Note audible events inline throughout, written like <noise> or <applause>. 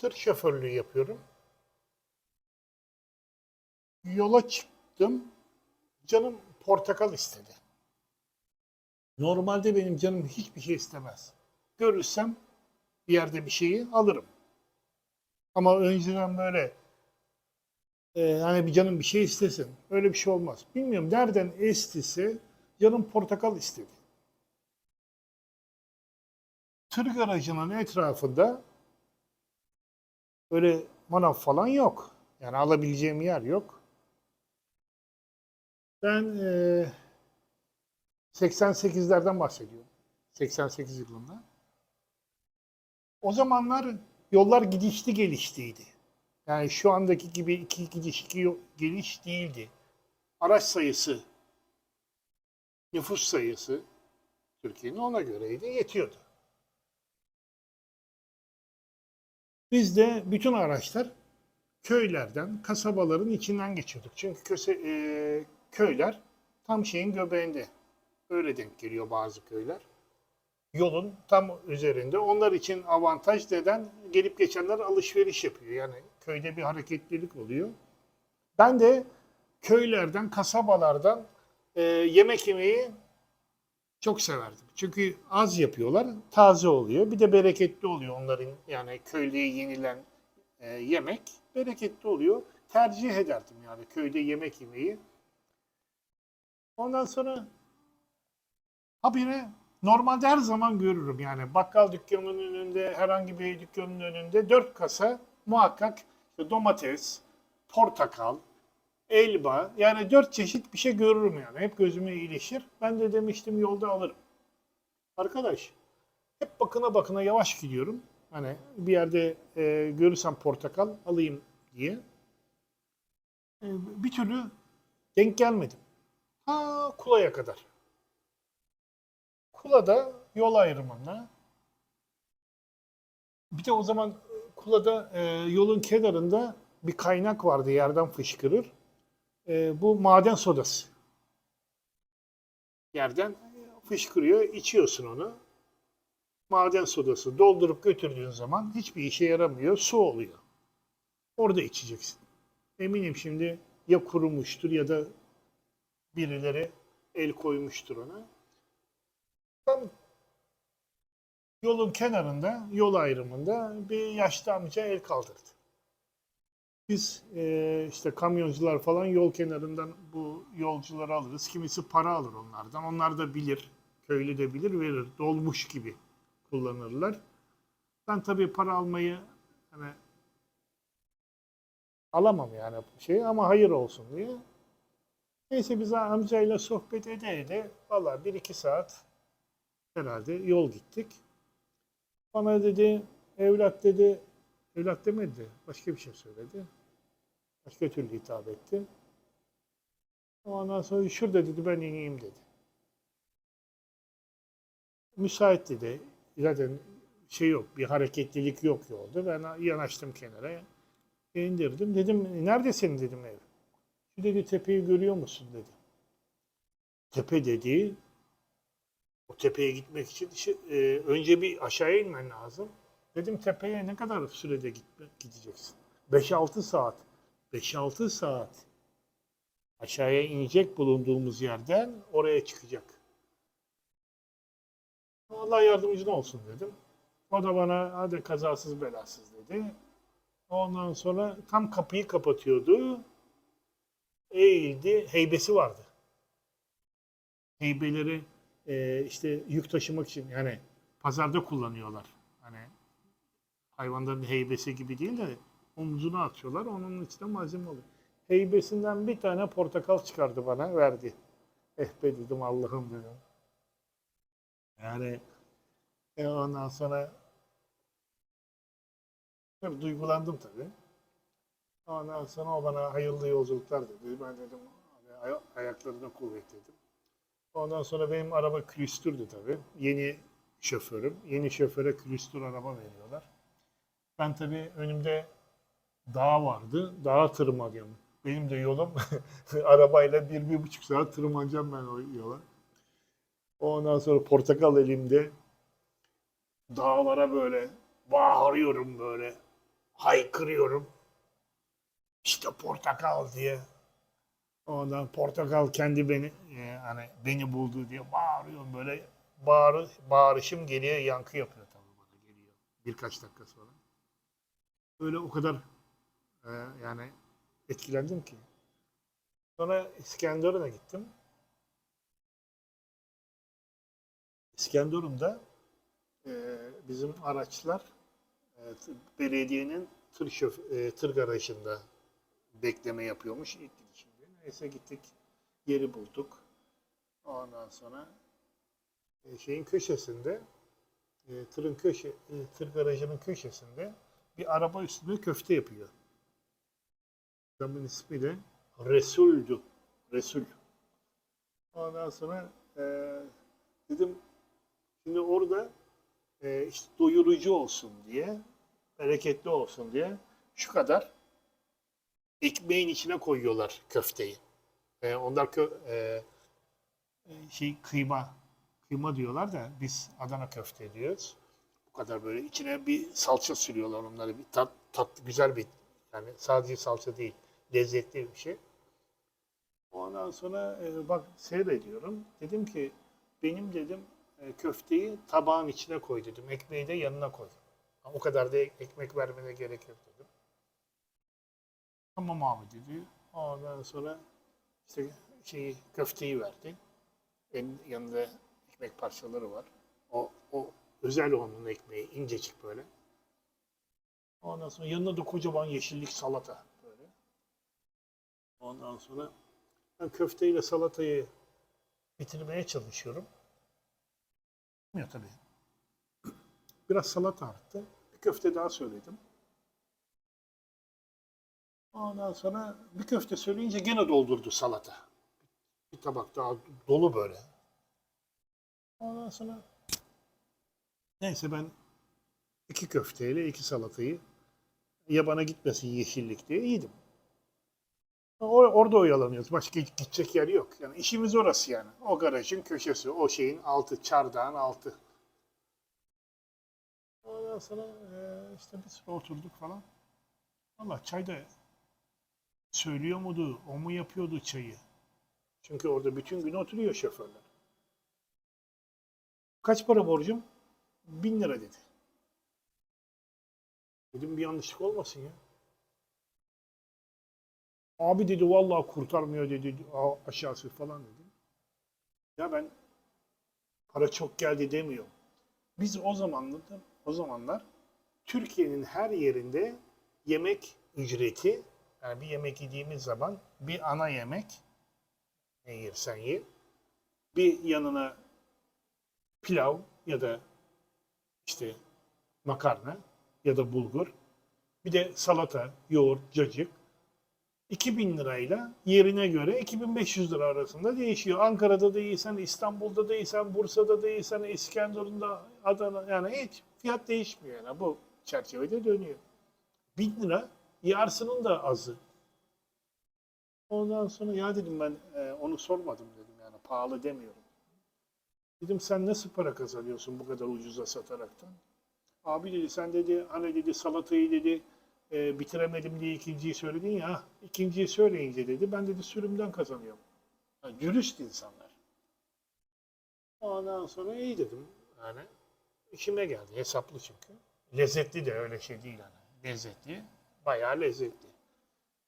tır şoförlüğü yapıyorum. Yola çıktım. Canım portakal istedi. Normalde benim canım hiçbir şey istemez. Görürsem bir yerde bir şeyi alırım. Ama önceden böyle e, hani bir canım bir şey istesin. Öyle bir şey olmaz. Bilmiyorum nereden estiyse canım portakal istedi. Tır garajının etrafında öyle manav falan yok. Yani alabileceğim yer yok. Ben e, 88'lerden bahsediyorum. 88 yılında. O zamanlar yollar gidişli gelişliydi. Yani şu andaki gibi iki gidiş iki geliş değildi. Araç sayısı, nüfus sayısı Türkiye'nin ona göreydi, yetiyordu. Biz bütün araçlar köylerden, kasabaların içinden geçiyorduk. Çünkü köse, e, köyler tam şeyin göbeğinde. Öyle denk geliyor bazı köyler. Yolun tam üzerinde. Onlar için avantaj neden? Gelip geçenler alışveriş yapıyor. Yani köyde bir hareketlilik oluyor. Ben de köylerden, kasabalardan e, yemek yemeyi çok severdim. Çünkü az yapıyorlar, taze oluyor. Bir de bereketli oluyor onların yani köyde yenilen e, yemek bereketli oluyor. Tercih ederdim yani köyde yemek yemeyi. Ondan sonra habire normalde her zaman görürüm yani bakkal dükkanının önünde herhangi bir dükkanın önünde dört kasa muhakkak domates, portakal, elba yani dört çeşit bir şey görürüm yani. Hep gözüme ilişir. Ben de demiştim yolda alırım. Arkadaş hep bakına bakına yavaş gidiyorum. Hani bir yerde e, görürsem portakal alayım diye. E, bir türlü denk gelmedim. Ha Kula'ya kadar. Kula'da yol ayrımında bir de o zaman Kula'da e, yolun kenarında bir kaynak vardı yerden fışkırır. E, bu maden sodası. Yerden fışkırıyor, içiyorsun onu. Maden sodası doldurup götürdüğün zaman hiçbir işe yaramıyor, su oluyor. Orada içeceksin. Eminim şimdi ya kurumuştur ya da birileri el koymuştur ona. Tam yolun kenarında, yol ayrımında bir yaşlı amca el kaldırdı. Biz e, işte kamyoncular falan yol kenarından bu yolcuları alırız. Kimisi para alır onlardan. Onlar da bilir, köylü de bilir, verir. Dolmuş gibi kullanırlar. Ben tabii para almayı hani alamam yani şey ama hayır olsun diye. Neyse biz amcayla sohbet ede ede valla bir iki saat herhalde yol gittik. Bana dedi evlat dedi evlat demedi de başka bir şey söyledi. Başka türlü hitap etti. Ondan sonra şurada dedi ben ineyim dedi. Müsait dedi. Zaten şey yok, bir hareketlilik yok yolda. Ben yanaştım kenara, indirdim. Dedim, nerede senin dedim ev. Şu dedi tepeyi görüyor musun dedi. Tepe dedi, o tepeye gitmek için şey, e, önce bir aşağıya inmen lazım. Dedim tepeye ne kadar sürede gitme, gideceksin? 5-6 saat. 5-6 saat aşağıya inecek bulunduğumuz yerden oraya çıkacak. Allah yardımcın olsun dedim. O da bana hadi kazasız belasız dedi. Ondan sonra tam kapıyı kapatıyordu. Eğildi. Heybesi vardı. Heybeleri e, işte yük taşımak için yani pazarda kullanıyorlar. Hani hayvanların heybesi gibi değil de omzuna atıyorlar. Onun içinde malzeme oluyor. Heybesinden bir tane portakal çıkardı bana verdi. Eh be dedim Allah'ım dedim. Yani e ondan sonra tabii duygulandım tabii. Ondan sonra o bana hayırlı yolculuklar dedi. Ben dedim "Abi, ay- ayaklarına kuvvet dedim. Ondan sonra benim araba külüstürdü tabii. Yeni şoförüm. Yeni şoföre külüstür araba veriyorlar. Ben tabii önümde dağ vardı. Dağa tırmanıyorum. Benim de yolum <laughs> arabayla bir, bir buçuk saat tırmanacağım ben o yola. Ondan sonra portakal elimde dağlara böyle bağırıyorum böyle. haykırıyorum. İşte portakal diye. Ondan portakal kendi beni e, hani beni buldu diye bağırıyorum böyle bağır, bağırışım geriye yankı yapıyor tabii bana geliyor birkaç dakika sonra. Böyle o kadar e, yani etkilendim ki. Sonra İskenderun'a gittim. İskenderun'da e, bizim araçlar e, belediyenin tır, şöf, e, tır garajında bekleme yapıyormuş ilk gidişimde. Neyse gittik, yeri bulduk. Ondan sonra e, şeyin köşesinde, e, tırın köşe, e, tır garajının köşesinde bir araba üstünde köfte yapıyor. Adamın ismi de Resul'dü. Resul. Ondan sonra e, dedim şimdi orada e, işte doyurucu olsun diye, bereketli olsun diye şu kadar ekmeğin içine koyuyorlar köfteyi. E, onlar kö, e, şey kıyma kıyma diyorlar da biz Adana köfte diyoruz. Bu kadar böyle içine bir salça sürüyorlar onları bir tat, tat güzel bir yani sadece salça değil lezzetli bir şey. Ondan sonra e, bak seyrediyorum. Dedim ki benim dedim e, köfteyi tabağın içine koy dedim. Ekmeği de yanına koy. O kadar da ek- ekmek vermene gerek yok dedim. Tamam abi dedi. Ondan sonra işte şeyi köfteyi verdi. En yanında ekmek parçaları var. O, o özel onun ekmeği incecik böyle. Ondan sonra yanında da kocaman yeşillik salata. Ondan sonra ben köfteyle salatayı bitirmeye çalışıyorum. Bilmiyor tabii. Biraz salata arttı. Bir köfte daha söyledim. Ondan sonra bir köfte söyleyince gene doldurdu salata. Bir tabak daha dolu böyle. Ondan sonra neyse ben iki köfteyle iki salatayı yabana gitmesin yeşillik diye yedim. Orada oyalanıyoruz. Başka gidecek yer yok. Yani işimiz orası yani. O garajın köşesi, o şeyin altı, çardağın altı. Ondan sonra eee, işte süre oturduk falan. Valla çay da söylüyor muydu, o mu yapıyordu çayı? Çünkü orada bütün gün oturuyor şoförler. Kaç para borcum? Bin lira dedi. Dedim bir yanlışlık olmasın ya. Abi dedi vallahi kurtarmıyor dedi aşağısı falan dedi. Ya ben para çok geldi demiyorum. Biz o zamanlar o zamanlar Türkiye'nin her yerinde yemek ücreti yani bir yemek yediğimiz zaman bir ana yemek ne yersen ye bir yanına pilav ya da işte makarna ya da bulgur bir de salata, yoğurt, cacık 2000 lirayla yerine göre 2500 lira arasında değişiyor. Ankara'da değilsen, İstanbul'da değilsen, Bursa'da değilsen, İskenderun'da, Adana yani hiç fiyat değişmiyor yani bu çerçevede dönüyor. 1000 lira yarısının da azı. Ondan sonra ya dedim ben e, onu sormadım dedim yani pahalı demiyorum. Dedim sen nasıl para kazanıyorsun bu kadar ucuza sataraktan? Abi dedi sen dedi hani dedi salatayı dedi e, bitiremedim diye ikinciyi söyledin ya. "Ah, ikinciyi söyleyince dedi ben dedi sürümden kazanıyorum. Yani dürüst insanlar. Ondan sonra iyi dedim. Yani işime geldi. Hesaplı çünkü. Lezzetli de öyle şey değil hani. Lezzetli. Bayağı lezzetli.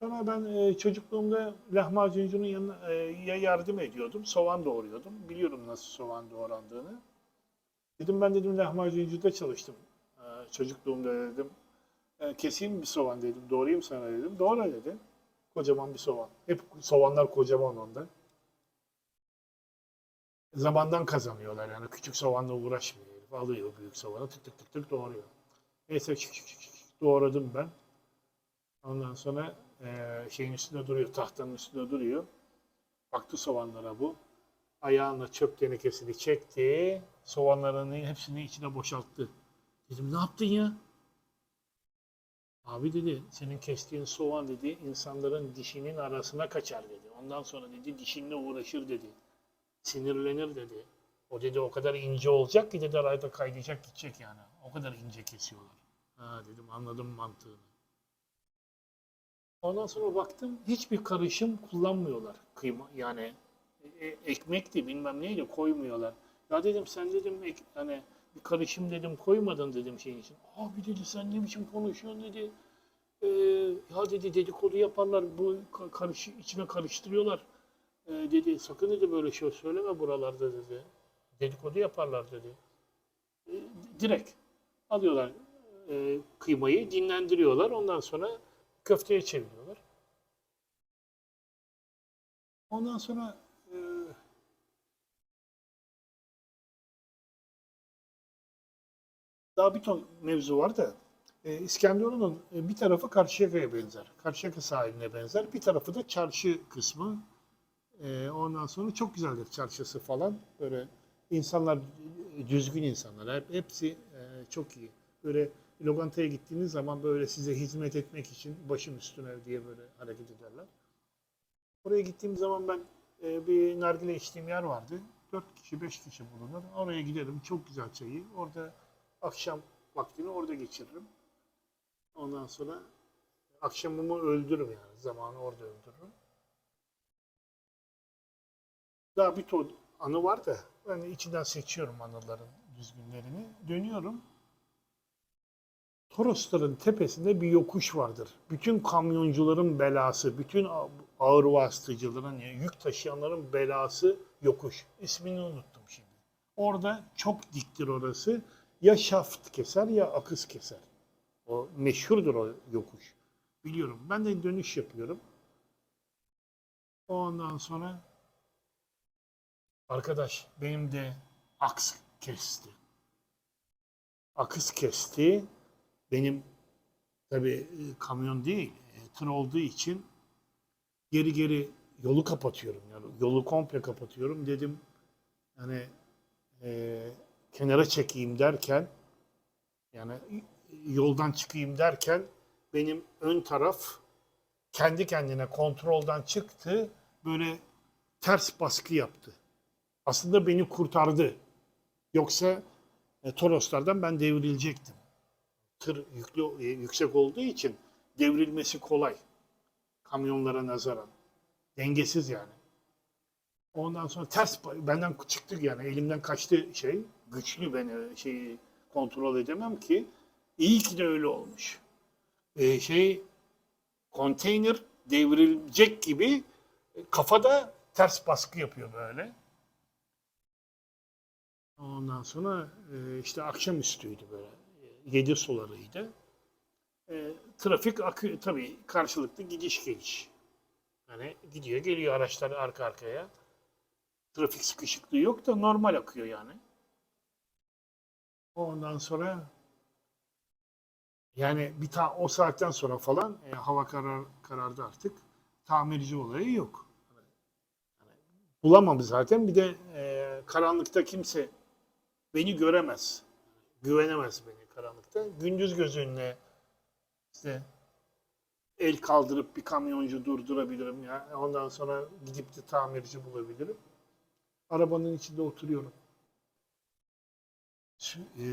Sonra ben e, çocukluğumda lahmacuncunun yanına e, ya yardım ediyordum. Soğan doğruyordum. Biliyorum nasıl soğan doğrandığını. Dedim ben dedim lahmacuncuda çalıştım. E, çocukluğumda dedim. E, keseyim bir soğan dedim. Doğrayayım sana dedim. Doğra dedi. Kocaman bir soğan. Hep soğanlar kocaman onda. Zamandan kazanıyorlar yani. Küçük soğanla uğraşmıyor. herif. Alıyor büyük soğanı tık tık tık tık doğruyor. Neyse çık çık çık doğradım ben. Ondan sonra eee, şeyin üstünde duruyor, tahtanın üstünde duruyor. Baktı soğanlara bu. Ayağına çöp tenekesini çekti. Soğanların hepsini içine boşalttı. Dedim ne yaptın ya? Abi dedi senin kestiğin soğan dedi insanların dişinin arasına kaçar dedi. Ondan sonra dedi dişinle uğraşır dedi. Sinirlenir dedi. O dedi o kadar ince olacak ki dedi arada kaydayacak gidecek yani. O kadar ince kesiyorlar. Ha dedim anladım mantığını. Ondan sonra baktım hiçbir karışım kullanmıyorlar kıyma yani e, ekmekti bilmem neydi koymuyorlar. Ya dedim sen dedim ek, hani karışım dedim koymadın dedim şeyin için. Abi dedi sen ne biçim konuşuyorsun dedi. Ee, ya dedi dedikodu yaparlar bu ka- karış içine karıştırıyorlar. Ee, dedi sakın dedi böyle şey söyleme buralarda dedi. Dedikodu yaparlar dedi. Ee, direkt alıyorlar e, kıymayı dinlendiriyorlar ondan sonra köfteye çeviriyorlar. Ondan sonra daha bir ton mevzu var da e, İskenderun'un e, bir tarafı Karşıyaka'ya benzer. Karşıyaka sahiline benzer. Bir tarafı da çarşı kısmı. E, ondan sonra çok güzeldir çarşısı falan. Böyle insanlar düzgün insanlar. Hep, hepsi e, çok iyi. Böyle lokantaya gittiğiniz zaman böyle size hizmet etmek için başım üstüne diye böyle hareket ederler. Oraya gittiğim zaman ben e, bir nargile içtiğim yer vardı. 4 kişi, 5 kişi bulunur. Oraya giderim. Çok güzel çayı. Orada akşam vaktini orada geçiririm. Ondan sonra akşamımı öldürürüm yani. Zamanı orada öldürürüm. Daha bir ton anı var da ben içinden seçiyorum anıların düzgünlerini. Dönüyorum. Torosların tepesinde bir yokuş vardır. Bütün kamyoncuların belası, bütün ağır vasıtacıların, yani yük taşıyanların belası yokuş. İsmini unuttum şimdi. Orada çok diktir orası. Ya şaft keser ya akız keser. O meşhurdur o yokuş. Biliyorum. Ben de dönüş yapıyorum. Ondan sonra arkadaş benim de aks kesti. Akız kesti. Benim tabii e, kamyon değil, e, tır olduğu için geri geri yolu kapatıyorum. Yani yolu komple kapatıyorum. Dedim yani e, kenara çekeyim derken yani yoldan çıkayım derken benim ön taraf kendi kendine kontrolden çıktı. Böyle ters baskı yaptı. Aslında beni kurtardı. Yoksa e, Toroslardan ben devrilecektim tır yüklü, e, yüksek olduğu için devrilmesi kolay. Kamyonlara nazaran. Dengesiz yani. Ondan sonra ters benden çıktı yani elimden kaçtı şey. Güçlü beni şeyi kontrol edemem ki. İyi ki de öyle olmuş. Ee, şey konteyner devrilecek gibi e, kafada ters baskı yapıyor böyle. Ondan sonra e, işte akşamüstüydü böyle. 7 sularıydı. E, trafik akı tabii karşılıklı gidiş geliş. Yani gidiyor geliyor araçlar arka arkaya. Trafik sıkışıklığı yok da normal akıyor yani. Ondan sonra yani bir ta o saatten sonra falan e, hava karar karardı artık. Tamirci olayı yok. Yani bulamam zaten. Bir de e, karanlıkta kimse beni göremez. Güvenemez beni karanlıkta. Gündüz gözünle işte el kaldırıp bir kamyoncu durdurabilirim ya. Ondan sonra gidip de tamirci bulabilirim. Arabanın içinde oturuyorum. E,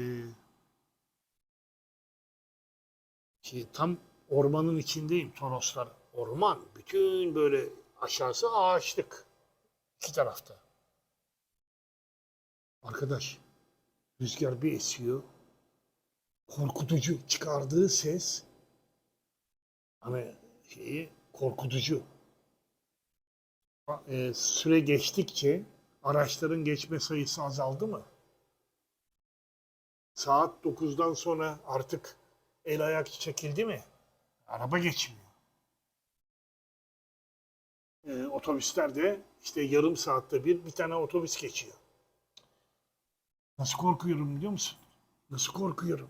şey, tam ormanın içindeyim. Toroslar orman. Bütün böyle aşağısı ağaçlık. İki tarafta. Arkadaş rüzgar bir esiyor korkutucu çıkardığı ses hani şeyi korkutucu. E, süre geçtikçe araçların geçme sayısı azaldı mı? Saat 9'dan sonra artık el ayak çekildi mi? Araba geçmiyor. E, otobüslerde işte yarım saatte bir bir tane otobüs geçiyor. Nasıl korkuyorum biliyor musun? Nasıl korkuyorum?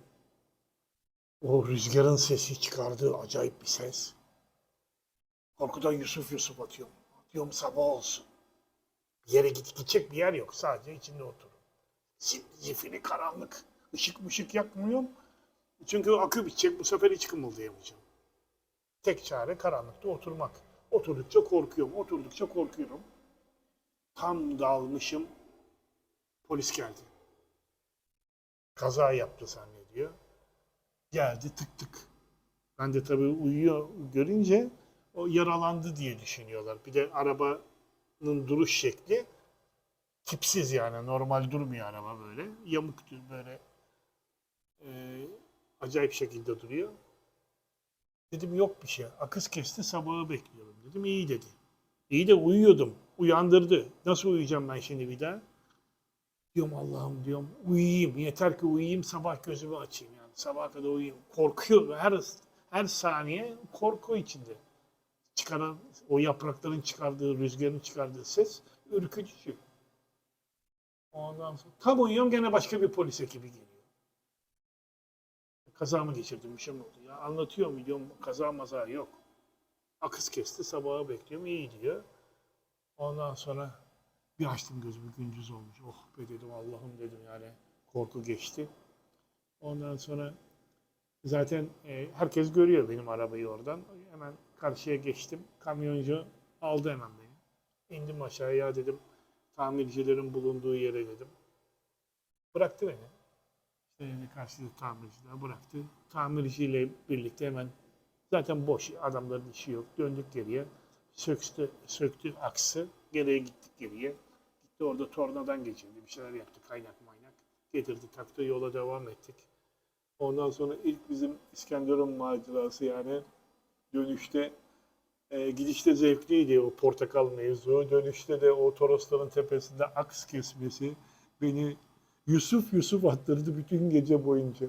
O rüzgarın sesi çıkardığı acayip bir ses. Korkudan Yusuf Yusuf atıyorum. Diyorum sabah olsun. Bir yere git, gidecek bir yer yok. Sadece içinde otururum. Zifiri karanlık. Işık mışık yakmıyorum. Çünkü akü bitecek. Bu sefer hiç kımıldayamayacağım. Tek çare karanlıkta oturmak. Oturdukça korkuyorum. Oturdukça korkuyorum. Tam dalmışım. Polis geldi. Kaza yaptı zannediyor. Geldi tık tık. Ben de tabii uyuyor görünce o yaralandı diye düşünüyorlar. Bir de arabanın duruş şekli tipsiz yani. Normal durmuyor araba böyle. Yamuk böyle e, acayip şekilde duruyor. Dedim yok bir şey. Akız kesti sabahı bekliyorum dedim. İyi dedi. İyi de uyuyordum. Uyandırdı. Nasıl uyuyacağım ben şimdi bir daha? Diyorum Allah'ım diyorum uyuyayım. Yeter ki uyuyayım sabah gözümü açayım yani. Sabaha kadar uyuyayım. Korkuyor. Her, her saniye korku içinde. Çıkaran o yaprakların çıkardığı, rüzgarın çıkardığı ses ürkütücü. Ondan sonra tam uyuyorum gene başka bir polis ekibi geliyor. Kaza mı geçirdim bir şey mi oldu? Ya anlatıyorum diyorum kaza maza yok. Akız kesti sabaha bekliyorum iyi diyor. Ondan sonra bir açtım gözümü gündüz olmuş. Oh be dedim Allah'ım dedim yani korku geçti. Ondan sonra zaten e, herkes görüyor benim arabayı oradan. Hemen karşıya geçtim. Kamyoncu aldı hemen beni. İndim aşağıya dedim tamircilerin bulunduğu yere dedim. Bıraktı beni. Yani karşıda tamirciler bıraktı. Tamirciyle birlikte hemen zaten boş adamların işi yok. Döndük geriye. Söktü, söktü aksı. Geriye gittik geriye. Gitti orada tornadan geçirdi. Bir şeyler yaptı kaynak maynak. Getirdi taktı yola devam ettik. Ondan sonra ilk bizim İskenderun macerası yani dönüşte e, gidişte zevkliydi o portakal mevzu. Dönüşte de o Torosların tepesinde aks kesmesi beni Yusuf Yusuf attırdı bütün gece boyunca.